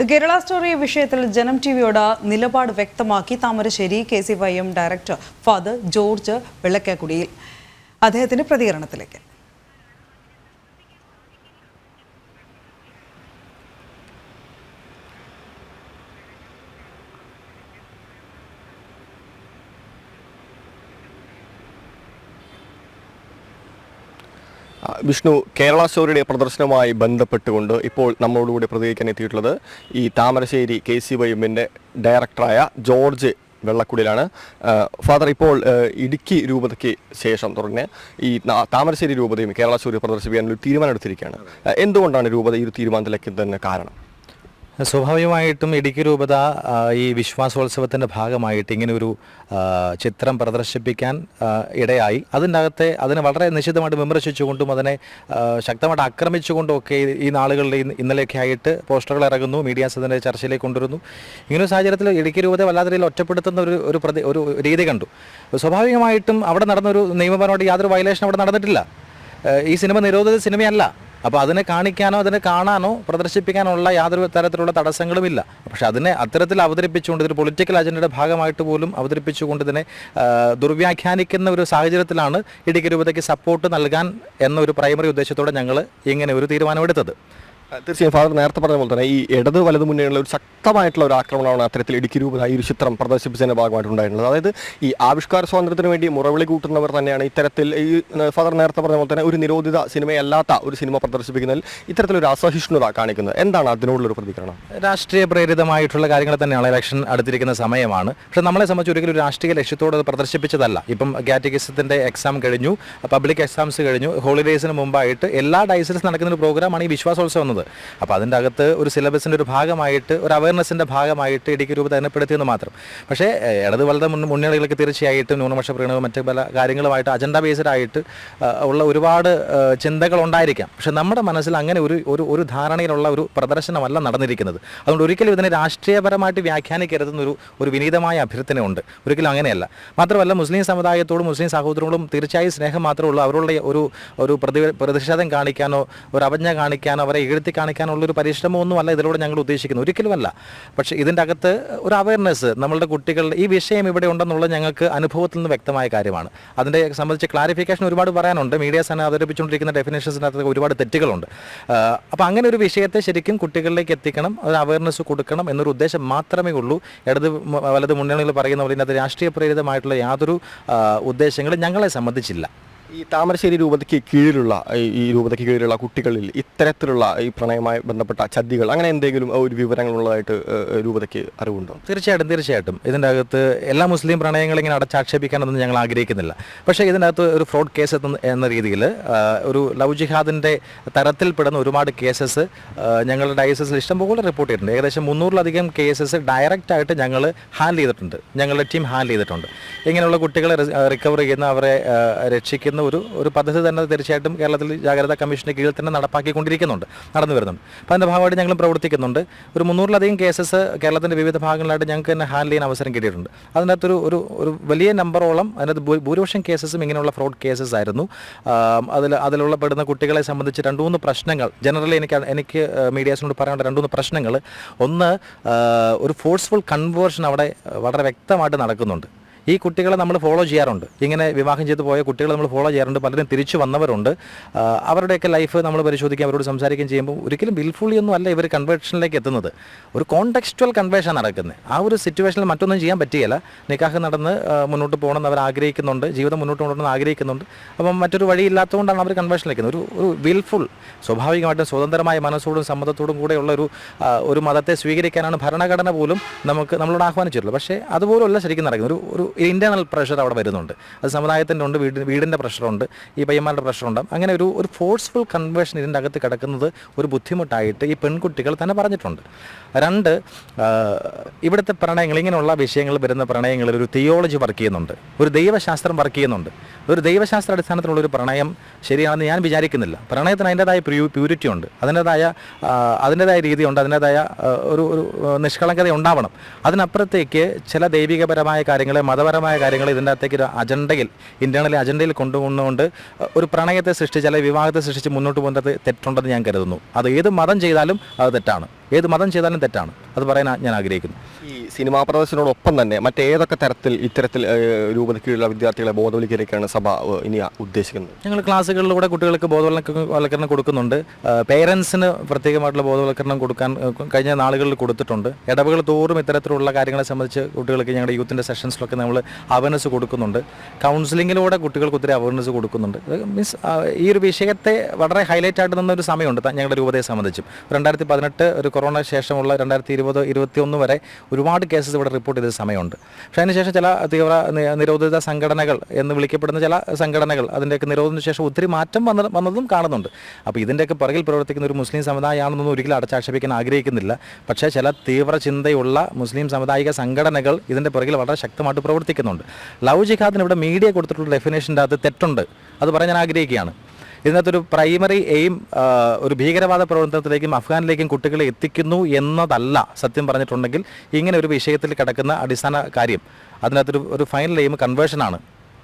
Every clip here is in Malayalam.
കേരള സ്റ്റോറി വിഷയത്തിൽ ജനം ടിവിയോട് നിലപാട് വ്യക്തമാക്കി Thamarassery K C Y M director father George Vellakkakudiyil. അദ്ദേഹത്തിന്റെ പ്രതികരണത്തിലേക്ക്. വിഷ്ണു കേരള സ്റ്റോറിയുടെ പ്രദർശനവുമായി ബന്ധപ്പെട്ടുകൊണ്ട് ഇപ്പോൾ നമ്മളോടുകൂടി പ്രതികരിക്കാൻ എത്തിയിട്ടുള്ളത് ഈ താമരശ്ശേരി കെ സി വൈ ഡയറക്ടറായ ജോർജ് വെള്ളക്കുടിലാണ് ഫാദർ ഇപ്പോൾ ഇടുക്കി രൂപതയ്ക്ക് ശേഷം തുടങ്ങിയ ഈ താമരശ്ശേരി രൂപതയും കേരള സ്റ്റോറി പ്രദർശിപ്പിക്കാൻ ഒരു തീരുമാനം എടുത്തിരിക്കുകയാണ്. എന്തുകൊണ്ടാണ് രൂപത ഈ ഒരു തീരുമാനത്തിലേക്ക് തന്നെ കാരണം? സ്വാഭാവികമായിട്ടും ഇടുക്കി രൂപത ഈ വിശ്വാസോത്സവത്തിന്റെ ഭാഗമായിട്ട് ഇങ്ങനെ ഒരു ചിത്രം പ്രദർശിപ്പിക്കാൻ ഇടയായി. അതിന്റെ അകത്തെ അതിനെ വളരെ നിശിതമായിട്ട് വിമർശിച്ചുകൊണ്ടും അതിനെ ശക്തമായിട്ട് ആക്രമിച്ചുകൊണ്ടും ഒക്കെ ഈ- ഈ നാളുകളിൽ ഇന്നലെയൊക്കെ ആയിട്ട് പോസ്റ്ററുകൾ ഇറങ്ങുന്നു മീഡിയാസ് അതിന്റെ ചർച്ചയിലേക്ക് കൊണ്ടുവരുന്നു. ഇങ്ങനെ ഒരു സാഹചര്യത്തിൽ ഇടുക്കി രൂപത വല്ലാത്ത രീതിയിൽ ഒറ്റപ്പെടുത്തുന്ന ഒരു ഒരു പ്രതി ഒരു രീതി കണ്ടു. സ്വാഭാവികമായിട്ടും അവിടെ നടന്നൊരു നിയമപരമായിട്ട് യാതൊരു വയലേഷൻ അവിടെ നടന്നിട്ടില്ല. ഈ സിനിമ നിരോധിത സിനിമയല്ല. അപ്പോൾ അതിനെ കാണിക്കാനോ അതിനെ കാണാനോ പ്രദർശിപ്പിക്കാനോ ഉള്ള യാതൊരു തരത്തിലുള്ള തടസ്സങ്ങളുമില്ല. പക്ഷെ അതിനെ അത്തരത്തിൽ അവതരിപ്പിച്ചുകൊണ്ട് ഇതൊരു പൊളിറ്റിക്കൽ അജണ്ടയുടെ ഭാഗമായിട്ട് പോലും അവതരിപ്പിച്ചുകൊണ്ട് ഇതിനെ ദുർവ്യാഖ്യാനിക്കുന്ന ഒരു സാഹചര്യത്തിലാണ് ഇടുക്കി രൂപതയ്ക്ക് സപ്പോർട്ട് നൽകാൻ എന്നൊരു പ്രൈമറി ഉദ്ദേശത്തോടെ ഞങ്ങൾ ഇങ്ങനെ ഒരു തീരുമാനമെടുത്തത്. തീർച്ചയായും ഫാദർ നേരത്തെ പറഞ്ഞ പോലെ തന്നെ ഈ ഇടത് വലത് മുന്നേയുള്ള ഒരു ശക്തമായിട്ടുള്ള ഒരു ആക്രമണമാണ് അത്തരത്തിൽ ഇടുക്കി രൂപത ഈ ഒരു ചിത്രം പ്രദർശിപ്പിച്ചതിന്റെ ഭാഗമായിട്ട് ഉണ്ടായിട്ടുള്ളത് അതായത് ഈ ആവിഷ്കാര സ്വാതന്ത്ര്യത്തിന് വേണ്ടി മുറവിളി കൂട്ടുന്നവർ തന്നെയാണ് ഇത്തരത്തിൽ ഈ ഫാദർ നേരത്തെ പറഞ്ഞ പോലെ തന്നെ ഒരു നിരോധിത സിനിമയല്ലാത്ത ഒരു സിനിമ പ്രദർശിപ്പിക്കുന്നതിൽ ഇത്തരത്തിലൊരു അസഹിഷ്ണുത കാണിക്കുന്നത്. എന്താണ് അതിനോടുള്ള ഒരു പ്രതികരണം? രാഷ്ട്രീയ പ്രേരിതമായിട്ടുള്ള കാര്യങ്ങൾ തന്നെയാണ് ഇലക്ഷൻ അടുത്തിരിക്കുന്ന സമയമാണ്. പക്ഷേ നമ്മളെ സംബന്ധിച്ച് ഒരിക്കലും ഒരു രാഷ്ട്രീയ ലക്ഷ്യത്തോടെ അത് പ്രദർശിപ്പിച്ചതല്ല. ഇപ്പം കാറ്റഗിസത്തിന്റെ എക്സാം കഴിഞ്ഞു പബ്ലിക് എക്സാംസ് കഴിഞ്ഞു ഹോളിഡേയ്സിന് മുമ്പായിട്ട് എല്ലാ ഡൈസിലും നടക്കുന്ന ഒരു പ്രോഗ്രാമാണ് ഈ വിശ്വാസോത്സവം എന്നത് അപ്പോൾ അതിന്റെ അകത്ത് ഒരു സിലബസിന്റെ ഒരു ഭാഗമായിട്ട് ഒരു അവയർനെസ്സിന്റെ ഭാഗമായിട്ട് ഇടുക്കി രൂപ മാത്രം. പക്ഷേ ഇടത് വലത് മുന്നണികൾക്ക് തീർച്ചയായിട്ടും ന്യൂനപക്ഷ പ്രീണവും മറ്റ് പല കാര്യങ്ങളുമായിട്ട് അജണ്ട ബേസ്ഡ് ആയിട്ട് ഉള്ള ഒരുപാട് ചിന്തകൾ ഉണ്ടായിരിക്കാം പക്ഷേ നമ്മുടെ മനസ്സിൽ അങ്ങനെ ഒരു ഒരു ഒരു ധാരണയിലുള്ള ഒരു പ്രദർശനമല്ല നടന്നിരിക്കുന്നത്. അതുകൊണ്ട് ഒരിക്കലും ഇതിനെ രാഷ്ട്രീയപരമായിട്ട് വ്യാഖ്യാനിക്കരുതെന്നൊരു ഒരു വിനീതമായ അഭ്യർത്ഥനയുണ്ട് ഒരിക്കലും അങ്ങനെയല്ല. മാത്രമല്ല മുസ്ലിം സമുദായത്തോടും മുസ്ലിം സഹോദരങ്ങളും തീർച്ചയായും സ്നേഹം മാത്രമേ ഉള്ളൂ. അവരുടെ ഒരു ഒരു പ്രതി പ്രതിഷേധം കാണിക്കാനോ ഒരു അവജ്ഞ കാണിക്കാനോ അവരെ എഴുത്തി കാണിക്കാനോ കാണിക്കാനുള്ളൊരു പരിശ്രമമൊന്നുമല്ല ഇതിലൂടെ ഞങ്ങൾ ഉദ്ദേശിക്കുന്നത്. ഒരിക്കലുമല്ല. പക്ഷേ ഇതിന്റെ അകത്ത് ഒരു അവയർനെസ് നമ്മളുടെ കുട്ടികളുടെ ഈ വിഷയം ഇവിടെ ഉണ്ടെന്നുള്ളത് ഞങ്ങൾക്ക് അനുഭവത്തിൽ നിന്ന് വ്യക്തമായ കാര്യമാണ്. അതിന്റെ സംബന്ധിച്ച് ക്ലാരിഫിക്കേഷൻ ഒരുപാട് പറയാനുണ്ട്. മീഡിയാസ് ആണ് അവതരിപ്പിച്ചുകൊണ്ടിരിക്കുന്ന ഡെഫിനേഷൻസിനകത്ത് ഒരുപാട് തെറ്റുകളുണ്ട്. അപ്പോൾ അങ്ങനെ ഒരു വിഷയത്തെ ശരിക്കും കുട്ടികളിലേക്ക് എത്തിക്കണം ഒരു അവയർനെസ് കൊടുക്കണം എന്നൊരു ഉദ്ദേശം മാത്രമേ ഉള്ളൂ. ഇടത് വലത് മുന്നണികൾ പറയുന്ന പോലെ രാഷ്ട്രീയ പ്രേരിതമായിട്ടുള്ള യാതൊരു ഉദ്ദേശങ്ങളും ഞങ്ങളെ സംബന്ധിച്ചില്ല. ഈ താമരശ്ശേരി രൂപതയ്ക്ക് കീഴിലുള്ള ഈ- രൂപതയ്ക്ക് കീഴിലുള്ള കുട്ടികളിൽ ഇത്തരത്തിലുള്ള ഈ പ്രണയമായി ബന്ധപ്പെട്ട ചതികൾ അങ്ങനെ എന്തെങ്കിലും ഒരു വിവരങ്ങളുള്ളതായിട്ട് രൂപതയ്ക്ക് അറിവുണ്ടോ? തീർച്ചയായിട്ടും തീർച്ചയായിട്ടും. ഇതിന്റെ അകത്ത് എല്ലാ മുസ്ലിം പ്രണയങ്ങളും ഇങ്ങനെ അടച്ചാക്ഷേപിക്കാനൊന്നും ഞങ്ങൾ ആഗ്രഹിക്കുന്നില്ല. പക്ഷേ ഇതിനകത്ത് ഒരു ഫ്രോഡ് കേസ് എന്ന- രീതിയിൽ ഒരു ലവ് ജിഹാദിന്റെ തരത്തിൽപ്പെടുന്ന ഒരുപാട് കേസസ് ഞങ്ങളുടെ ഡയസസിൽ ഇഷ്ടംപോലെ റിപ്പോർട്ട് ചെയ്തിട്ടുണ്ട്. ഏകദേശം മുന്നൂറിലധികം കേസസ് ഡയറക്റ്റ് ആയിട്ട് ഞങ്ങൾ ഹാൻഡിൽ ചെയ്തിട്ടുണ്ട്. ഞങ്ങളുടെ ടീം ഹാൻഡിൽ ചെയ്തിട്ടുണ്ട്. ഇങ്ങനെയുള്ള കുട്ടികളെ റിക്കവർ ചെയ്യുന്ന അവരെ ആ, രക്ഷിക്കുന്ന ഒരു ഒരു പദ്ധതി തന്നെ തീർച്ചയായിട്ടും കേരളത്തിൽ ജാഗ്രതാ കമ്മീഷന്റെ കീഴിൽ തന്നെ നടപ്പാക്കിക്കൊണ്ടിരിക്കുന്നുണ്ട് നടന്നു വരുന്നുണ്ട്. അപ്പോൾ അതിന്റെ ഭാഗമായിട്ട് ഞങ്ങൾ പ്രവർത്തിക്കുന്നുണ്ട്. ഒരു മുന്നൂറിലധികം കേസസ് കേരളത്തിന്റെ വിവിധ ഭാഗങ്ങളിലായിട്ട് ഞങ്ങൾക്ക് തന്നെ ഹാൻഡിൽ ചെയ്യാൻ അവസരം കിട്ടിയിട്ടുണ്ട്. അതിനകത്തൊരു ഒരു ഒരു വലിയ നമ്പറോളം അതിനകത്ത് ഭൂരിപക്ഷം കേസസും ഇങ്ങനെയുള്ള ഫ്രോഡ് കേസസ് ആയിരുന്നു. അതിൽ അതിലുള്ള പെടുന്ന കുട്ടികളെ സംബന്ധിച്ച് രണ്ട് മൂന്ന് പ്രശ്നങ്ങൾ ജനറലി എനിക്ക് എനിക്ക് മീഡിയാസിനോട് പറയാനുള്ള രണ്ട് മൂന്ന് പ്രശ്നങ്ങൾ. ഒന്ന് ഒരു ഫോഴ്സ്ഫുൾ കൺവേർഷൻ അവിടെ വളരെ വ്യക്തമായിട്ട് നടക്കുന്നുണ്ട്. ഈ കുട്ടികളെ നമ്മൾ ഫോളോ ചെയ്യാറുണ്ട്. ഇങ്ങനെ വിവാഹം ചെയ്ത് പോയ കുട്ടികളെ നമ്മൾ ഫോളോ ചെയ്യാറുണ്ട്. പലരും തിരിച്ചു വന്നവരുണ്ട്. അവരുടെയൊക്കെ ലൈഫ് നമ്മൾ പരിശോധിക്കുക അവരോട് സംസാരിക്കുകയും ചെയ്യുമ്പോൾ ഒരിക്കലും വിൽഫുള്ളി ഒന്നും അല്ല ഇവർ കൺവേർഷനിലേക്ക് എത്തുന്നത്. ഒരു കോണ്ടെക്സ്റ്റുവൽ കൺവേർഷൻ നടക്കുന്നത് ആ ഒരു സിറ്റുവേഷനിൽ മറ്റൊന്നും ചെയ്യാൻ പറ്റിയല്ല നിക്കാഹ് നടന്ന് മുന്നോട്ട് പോകണമെന്ന് അവർ ആഗ്രഹിക്കുന്നുണ്ട്. ജീവിതം മുന്നോട്ട് പോകണമെന്ന് ആഗ്രഹിക്കുന്നുണ്ട്. അപ്പം മറ്റൊരു വഴിയില്ലാത്തതുകൊണ്ടാണ് അവർ കൺവേർഷനിലേക്ക് ഒരു ഒരു വിൽഫുൾ സ്വാഭാവികമായിട്ടും സ്വതന്ത്രമായ മനസ്സോടും സമ്മതത്തോടും കൂടെയുള്ള ഒരു ഒരു മതത്തെ സ്വീകരിക്കാനാണ് ഭരണഘടന പോലും നമുക്ക് നമ്മളോട് ആഹ്വാനിച്ചിട്ടുള്ളത്. പക്ഷേ അതുപോലുള്ള ശരിക്കും നടക്കുന്നത്. ഒരു ഒരു ഇന്റേർണൽ പ്രഷർ അവിടെ വരുന്നുണ്ട്. അത് സമുദായത്തിന്റെ ഉണ്ട് വീട് വീടിന്റെ പ്രഷറുണ്ട് ഈ പയ്യന്മാരുടെ പ്രഷറുണ്ട്. അങ്ങനെ ഒരു ഒരു ഫോഴ്സ്ഫുൾ കൺവേർഷൻ ഇതിന്റെ അകത്ത് കിടക്കുന്നത് ഒരു ബുദ്ധിമുട്ടായിട്ട് ഈ പെൺകുട്ടികൾ തന്നെ പറഞ്ഞിട്ടുണ്ട്. രണ്ട് ഇവിടുത്തെ പ്രണയങ്ങൾ ഇങ്ങനെയുള്ള വിഷയങ്ങൾ വരുന്ന പ്രണയങ്ങളിൽ ഒരു തിയോളജി വർക്ക് ചെയ്യുന്നുണ്ട്. ഒരു ദൈവശാസ്ത്രം വർക്ക് ചെയ്യുന്നുണ്ട്. ഒരു ദൈവശാസ്ത്ര അടിസ്ഥാനത്തിലുള്ള ഒരു പ്രണയം ശരിയാണെന്ന് ഞാൻ വിചാരിക്കുന്നില്ല. പ്രണയത്തിന് അതിന്റെതായ പ്യൂരിറ്റി ഉണ്ട്. അതിന്റെതായ അതിന്റെതായ രീതിയുണ്ട് അതിന്റെതായ ഒരു ഒരു നിഷ്കളങ്കത ഉണ്ടാവണം. അതിനപ്പുറത്തേക്ക് ചില ദൈവികപരമായ കാര്യങ്ങളെ മതപരമായ കാര്യങ്ങൾ ഇതിന്റെ അകത്തേക്ക് ഒരു അജണ്ടയിൽ ഇന്റേണൽ അജണ്ടയിൽ കൊണ്ടുവന്നുകൊണ്ട് ഒരു പ്രണയത്തെ സൃഷ്ടിച്ച് അല്ലെങ്കിൽ വിവാഹത്തെ സൃഷ്ടിച്ച് മുന്നോട്ട് പോകുന്നത് തെറ്റുണ്ടെന്ന് ഞാൻ കരുതുന്നു. അത് ഏത് മതം ചെയ്താലും അത് തെറ്റാണ്. ഏത് മതം ചെയ്താലും തെറ്റാണ്. അത് പറയാൻ ഞാൻ ആഗ്രഹിക്കുന്നു. ഈ സിനിമാ പ്രദർശനോടൊപ്പം തന്നെ മറ്റേതൊക്കെ തരത്തിൽ ഇത്തരത്തിൽ രൂപതയ്ക്കുള്ള വിദ്യാർത്ഥികളെ ബോധവൽക്കരിക്കാണ് സഭ ഇനി ഉദ്ദേശിക്കുന്നത്? ഞങ്ങൾ ക്ലാസ്സുകളിലൂടെ കുട്ടികൾക്ക് ബോധവൽക്കരണം കൊടുക്കുന്നുണ്ട്. പേരൻസിന് പ്രത്യേകമായിട്ടുള്ള ബോധവൽക്കരണം കൊടുക്കാൻ കഴിഞ്ഞ നാളുകളിൽ കൊടുത്തിട്ടുണ്ട്. ഇടവുകൾ തോറും ഇത്തരത്തിലുള്ള കാര്യങ്ങളെ സംബന്ധിച്ച് കുട്ടികൾക്ക് ഞങ്ങളുടെ യൂത്തിന്റെ സെഷൻസിലൊക്കെ നമ്മൾ അവയർനെസ് കൊടുക്കുന്നുണ്ട്. കൗൺസിലിങ്ങിലൂടെ കുട്ടികൾക്ക് ഒത്തിരി അവയർനെസ് കൊടുക്കുന്നുണ്ട്. മീൻസ് ഈ ഒരു വിഷയത്തെ വളരെ ഹൈലൈറ്റ് ആയിട്ട് നിന്ന ഒരു സമയമുണ്ട് ഞങ്ങളുടെ രൂപതയെ സംബന്ധിച്ചും. രണ്ടായിരത്തി പതിനെട്ട് ഒരു കൊറോണ ശേഷമുള്ള രണ്ടായിരത്തി ഇരുപത് ഇരുപത്തി ഒന്ന് വരെ ഒരുപാട് കേസസ് ഇവിടെ റിപ്പോർട്ട് ചെയ്ത സമയമുണ്ട്. പക്ഷേ അതിനുശേഷം ചില തീവ്ര നിരോധിത സംഘടനകൾ എന്ന് വിളിക്കപ്പെടുന്ന ചില സംഘടനകൾ അതിന്റെയൊക്കെ നിരോധന ശേഷം ഒത്തിരി മാറ്റം വന്ന വന്നതും കാണുന്നുണ്ട്. അപ്പോൾ ഇതിന്റെയൊക്കെ പുറകിൽ പ്രവർത്തിക്കുന്ന ഒരു മുസ്ലിം സമുദായമാണെന്നൊന്നും ഒരിക്കലും അടച്ചാക്ഷേപിക്കാൻ ആഗ്രഹിക്കുന്നില്ല. പക്ഷേ ചില തീവ്ര ചിന്തയുള്ള മുസ്ലിം സാമുദായിക സംഘടനകൾ ഇതിന്റെ പുറകിൽ വളരെ ശക്തമായിട്ട് പ്രവർത്തിക്കുന്നുണ്ട്. ലവ് ജിഹാദിന് ഇവിടെ മീഡിയ കൊടുത്തിട്ടുള്ള ഡെഫിനേഷന്റെ അത് തെറ്റുണ്ട്. അത് പറയാൻ ഞാൻ ആഗ്രഹിക്കുകയാണ്. ഇതിനകത്തൊരു പ്രൈമറി എയിം ഒരു ഭീകരവാദ പ്രവർത്തനത്തിലേക്കും അഫ്ഗാനിലേക്കും കുട്ടികളെ എത്തിക്കുന്നു എന്നതല്ല സത്യം പറഞ്ഞിട്ടുണ്ടെങ്കിൽ ഇങ്ങനെ ഒരു വിഷയത്തിൽ കിടക്കുന്ന അടിസ്ഥാന കാര്യം. അതിനകത്തൊരു ഒരു ഫൈനൽ എയിം കൺവേർഷനാണ്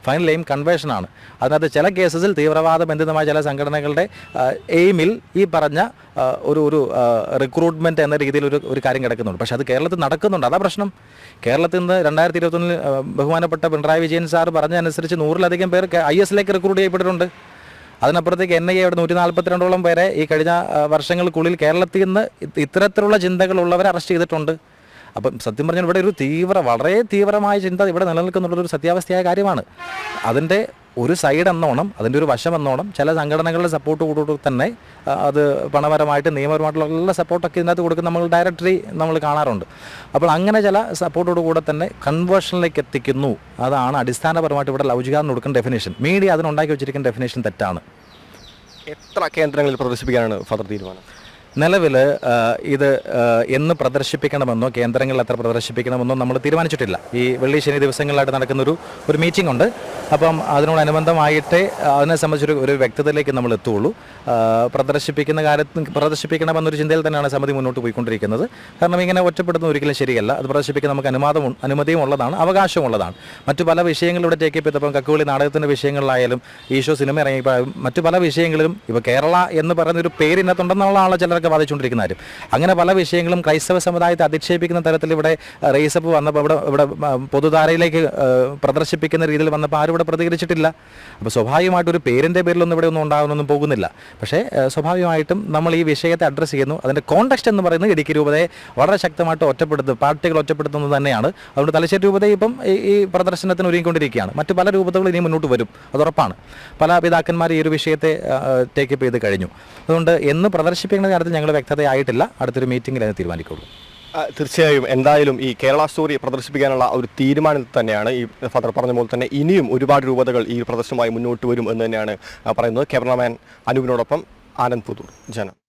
ഫൈനൽ എയിം കൺവേർഷനാണ് അതിനകത്ത് ചില കേസസിൽ തീവ്രവാദ ബന്ധിതമായ ചില സംഘടനകളുടെ എയിമിൽ ഈ പറഞ്ഞ ഒരു ഒരു റിക്രൂട്ട്മെന്റ് എന്ന രീതിയിൽ ഒരു ഒരു കാര്യം കിടക്കുന്നുണ്ട്. പക്ഷേ അത് കേരളത്തിൽ നടക്കുന്നുണ്ട്. അതാ പ്രശ്നം. കേരളത്തിൽ നിന്ന് രണ്ടായിരത്തി ഇരുപത്തൊന്നിൽ ബഹുമാനപ്പെട്ട പിണറായി വിജയൻ സാർ പറഞ്ഞതനുസരിച്ച് നൂറിലധികം പേർ ഐ എസിലേക്ക് റിക്രൂട്ട് ചെയ്യപ്പെട്ടിട്ടുണ്ട്. അതിനപ്പുറത്തേക്ക് എൻ ഐ എയുടെ നൂറ്റി നാൽപ്പത്തിരണ്ടോളം പേരെ ഈ കഴിഞ്ഞ വർഷങ്ങൾക്കുള്ളിൽ കേരളത്തിൽ നിന്ന് ഇത് ഇത്തരത്തിലുള്ള ചിന്തകളുള്ളവരെ അറസ്റ്റ് ചെയ്തിട്ടുണ്ട്. അപ്പം സത്യം പറഞ്ഞാൽ ഇവിടെ ഒരു തീവ്ര വളരെ തീവ്രമായ ചിന്ത ഇവിടെ നിലനിൽക്കുന്നുള്ളൊരു സത്യാവസ്ഥയായ കാര്യമാണ്. അതിന്റെ ഒരു സൈഡ് എന്നോണം അതിന്റെ ഒരു വശം എന്നോണം ചില സംഘടനകളുടെ സപ്പോർട്ട് കൂടി തന്നെ അത് പണപരമായിട്ട് നിയമപരമായിട്ടുള്ള എല്ലാ സപ്പോർട്ടൊക്കെ ഇതിനകത്ത് കൊടുക്കുന്ന നമ്മൾ ഡയറക്ടറി നമ്മൾ കാണാറുണ്ട്. അപ്പോൾ അങ്ങനെ ചില സപ്പോർട്ടോട് കൂടെ തന്നെ കൺവേർഷനിലേക്ക് എത്തിക്കുന്നു. അതാണ് അടിസ്ഥാനപരമായിട്ട് ഇവിടെ ലൗചികാന്ന് കൊടുക്കുന്ന ഡെഫിനേഷൻ മീഡിയ അതിനുണ്ടാക്കി വെച്ചിരിക്കുന്ന ഡെഫിനേഷൻ തെറ്റാണ്. എത്ര കേന്ദ്രങ്ങളിൽ പ്രദർശിപ്പിക്കാനാണ് ഫാദർ തീരുമാനം? നിലവിൽ ഇത് എന്ന് പ്രദർശിപ്പിക്കണമെന്നോ കേന്ദ്രങ്ങളിൽ എത്ര പ്രദർശിപ്പിക്കണമെന്നോ നമ്മൾ തീരുമാനിച്ചിട്ടില്ല. ഈ വെള്ളി ശനി ദിവസങ്ങളിലായിട്ട് നടക്കുന്ന ഒരു മീറ്റിംഗ് ഉണ്ട്. അപ്പം അതിനോടനുബന്ധമായിട്ടേ അതിനെ സംബന്ധിച്ചൊരു ഒരു വ്യക്തതയിലേക്ക് നമ്മൾ എത്തുള്ളൂ. പ്രദർശിപ്പിക്കുന്ന കാര്യത്തിൽ പ്രദർശിപ്പിക്കണമെന്നൊരു ചിന്തയിൽ തന്നെയാണ് സമിതി മുന്നോട്ട് പോയിക്കൊണ്ടിരിക്കുന്നത്. കാരണം ഇങ്ങനെ ഒറ്റപ്പെടുന്നത് ഒരിക്കലും ശരിയല്ല. അത് പ്രദർശിപ്പിക്കാൻ നമുക്ക് അനുവാദം അനുമതിയും ഉള്ളതാണ് അവകാശവും ഉള്ളതാണ്. മറ്റു പല വിഷയങ്ങളിലൂടെ ടേക്ക് അപ്പ് ചെയ്തപ്പം കക്കുകളി നാടകത്തിന്റെ വിഷയങ്ങളിലായാലും ഈശോ സിനിമ ഇറങ്ങിയപ്പോൾ മറ്റു പല വിഷയങ്ങളിലും ഇപ്പോൾ കേരള എന്ന് പറയുന്ന ഒരു ആളെ ഇതിനകത്തുണ്ടെന്നുള്ളതാണ് ചിലരൊക്കെ ബാധിച്ചുകൊണ്ടിരിക്കുന്ന കാര്യം. അങ്ങനെ പല വിഷയങ്ങളും ക്രൈസ്തവ സമുദായത്തെ അധിക്ഷേപിക്കുന്ന തരത്തിൽ ഇവിടെ റേസപ്പ് വന്നപ്പോൾ ഇവിടെ ഇവിടെ പൊതുധാരയിലേക്ക് പ്രദർശിപ്പിക്കുന്ന രീതിയിൽ വന്നപ്പോൾ ആരും ഇവിടെ പ്രതികരിച്ചിട്ടില്ല. അപ്പോൾ സ്വാഭാവികമായിട്ട് ഒരു പേരിന്റെ പേരിലൊന്നും ഇവിടെ ഒന്നും ഉണ്ടാകുന്നൊന്നും പോകുന്നില്ല. പക്ഷേ സ്വാഭാവികമായിട്ടും നമ്മൾ ഈ വിഷയത്തെ അഡ്രസ്സ് ചെയ്യുന്നു. അതിന്റെ കോണ്ടക്സ്റ്റ് എന്ന് പറയുന്നത് ഇടുക്കി രൂപതയെ വളരെ ശക്തമായിട്ട് ഒറ്റപ്പെടുത്തും പാർട്ടികൾ ഒറ്റപ്പെടുത്തുന്നത് തന്നെയാണ്. അതുകൊണ്ട് തലശ്ശേരി രൂപത ഇപ്പം ഈ പ്രദർശനത്തിന് ഒരുങ്ങിക്കൊണ്ടിരിക്കുകയാണ്. മറ്റു പല രൂപതകളും ഇനി മുന്നോട്ട് വരും. അത് ഉറപ്പാണ്. പല പിതാക്കന്മാർ ഈ ഒരു വിഷയത്തെ ടേക്കപ്പ് ചെയ്ത് കഴിഞ്ഞു. അതുകൊണ്ട് എന്ന് പ്രദർശിപ്പിക്കുന്ന കാര്യത്തിൽ ഞങ്ങൾ വ്യക്തതയായിട്ടില്ല. അടുത്തൊരു മീറ്റിംഗിൽ അത് തീരുമാനിക്കുള്ളൂ. തീർച്ചയായും. എന്തായാലും ഈ കേരള സ്റ്റോറി പ്രദർശിപ്പിക്കാനുള്ള ഒരു തീരുമാനത്തിൽ തന്നെയാണ് ഈ ഫാദർ പറഞ്ഞ പോലെ തന്നെ ഇനിയും ഒരുപാട് രൂപതകൾ ഈ പ്രദർശനമായി മുന്നോട്ട് വരും എന്ന് തന്നെയാണ് പറയുന്നത്. ക്യാമറാമാൻ അനൂപിനോടൊപ്പം ആനന്ദ് പുതൂർ ജനം.